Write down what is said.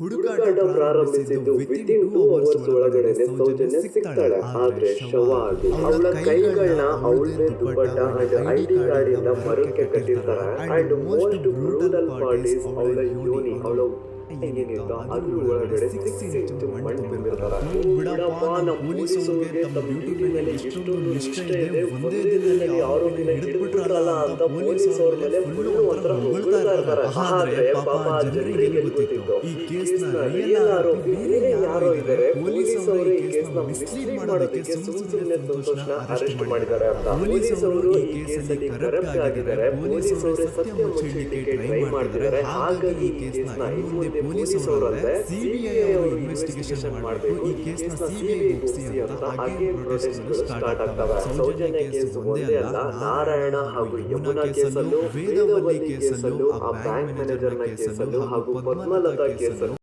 ಹುಡುಕಾಟ ಪ್ರಾರಂಭಿಸಿದ್ದು within two hours ಒಳಗಡೆ ಸೌಜನ್ಯ ಸಿಗ್ತಾಳೆ ಆದ್ರೆ ಶವ ಆಗಿ ಅವಳ ಕೈಗಳನ್ನ ಅವಳದೇ dupatta and I D card ಇಂದ ಮರಕ್ಕೆ ಕಟ್ಟಿರ್ತಾರೆ. ಅಂಡ್ ಮೋಸ್ಟ್ ಬ್ರೂಟಲ್ ಪಾರ್ಟ್ ಅವಳ ಯೋನಿ ಅವಳ ಅದ್ರ ಒಳಗಡೆ ಸಿಕ್ಸ್ ಇಂಚು ಮಣ್ಣು ತುಂಬಿರ್ತಾರೆ ಬಿಡಪ್ಪ ನಮ್ಮ ಪೊಲೀಸರಿಗೆ ತಮ್ಮ ಡ್ಯೂಟಿ ಮೇಲೆ ಎಷ್ಟೊಂದು ನಿಷ್ಠೆ ಇದೆ. ಒಂದೇ ದಿನದಲ್ಲಿ ಹಿಡಿದ್ಬಿಟ್ರಲ್ಲ ಅಂತ ಪೊಲೀಸವ್ರ ಮೇಲೆ ಫುಲ್ ಒಂಥರ ಹೊಗಳ್ತಾ ಇರ್ತಾರೆ. ಆದ್ರೆ ಪಾಪ ಜನರಿಗೆ ಗೊತ್ತಿತ್ತು ಈ ಕೇಸ್ನ ರಿಯಲ್ ಆರೋಪಿ ಬೇರೆ ಯಾರೋ ಇದ್ದಾರೆ. ಪೊಲೀಸವರು ಈ ಕೇಸ್ನ ಮಿಸ್ಲೀಡ್ ಮಾಡೋದಕ್ಕೆ ಸುಮ್ ಸುಮ್ಮನೆ ಸಂತೋಷನ ಅರೆಸ್ಟ್ ಮಾಡಿದ್ದಾರೆ ಅಂತ. ಪೊಲೀಸವರು ಈ ಕೇಸಲ್ಲಿ ಕರಪ್ಟ್ ಆಗಿದ್ದಾರೆ ಪೊಲೀಸರು ಸತ್ಯ ಮುಚ್ಚಲಿಕ್ಕೆ ಟ್ರೈ ಹಾಗಾಗಿ ಈ ಕೇಸ್ನ ಇನ್ನು ಮುಂದೆ ಸಿಬಿಐ ಅವರು ಇನ್ವೆಸ್ಟಿಗೇಷನ್ ಮಾಡಬೇಕು. ಈ ಕೇಸ್ನ ಸಿಬಿಐ ಮುಗಿಸಿ ಅಂತ ಹಾಗೆ ಪ್ರೊಟೆಸ್ಟ್ ಸ್ಟಾರ್ಟ್ ಆಗ್ತವೆ. ಸೌಜನ್ಯ ಕೇಸ್ ಒಂದೇ ಅಲ್ಲ ನಾರಾಯಣ ಹಾಗೂ ಯಮುನಾ ಕೇಸಲ್ಲೂ ವೇದವಲ್ಲಿ ಕೇಸಲ್ಲೂ ಆ ಬ್ಯಾಂಕ್ ಮ್ಯಾನೇಜರ್ನ ಕೇಸಲ್ಲೂ ಹಾಗೂ ಪದ್ಮಲತಾ ಕೇಸಲ್ಲೂ